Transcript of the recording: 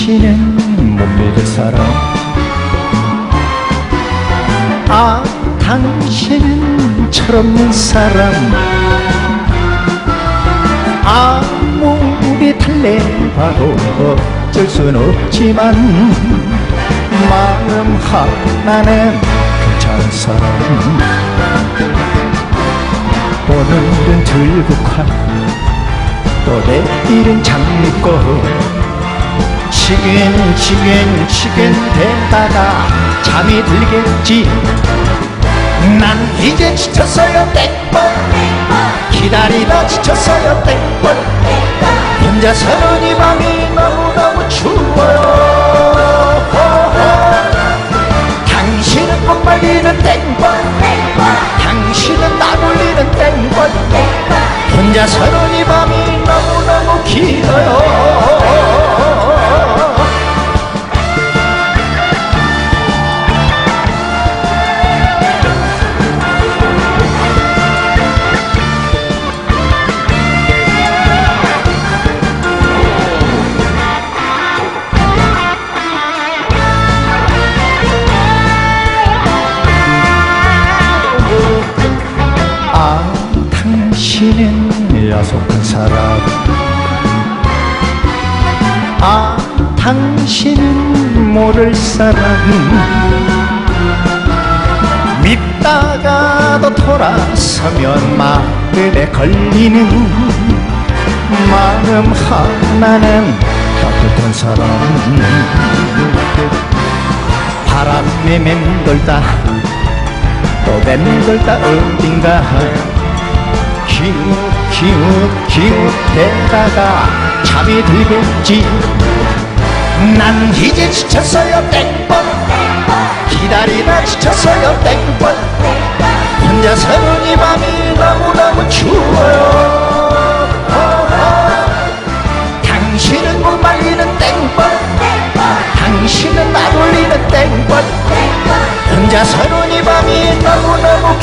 다시는 못 믿을 사람. 아 당신은 철없는 사람. 아무리 달래봐도 어쩔 순 없지만 마음 하나는 괜찮은 사람. 오늘은 들국화. 또 내일은 장미꽃. 치긴 치긴 치긴 되다가 잠이 들겠지? 난 이제 지쳤어요 땡벌. 기다리다 지쳤어요 땡벌. 혼자서는 이 밤이 너무너무 추워요. 당신은 못 말리는 땡벌. 당신은 나 돌리는 땡벌. 혼자서는 당신은 야속한 사람. 아 당신은 모를 사람. 밉다가도 돌아서면 마음에 걸리는 마음 하나는 따뜻한 사람. 바람에 맴돌다 또 맴돌다 어딘가 기웃 기웃 기웃대다가 잠이 들겠지. 난 이제 지쳤어요 땡벌. 기다리다 지쳤어요 땡벌. 혼자서는 이 밤이 너무너무 추워요. 당신은 못 말리는 땡벌. 당신은 나 돌리는 땡벌. 혼자서는 이 밤이 너무너무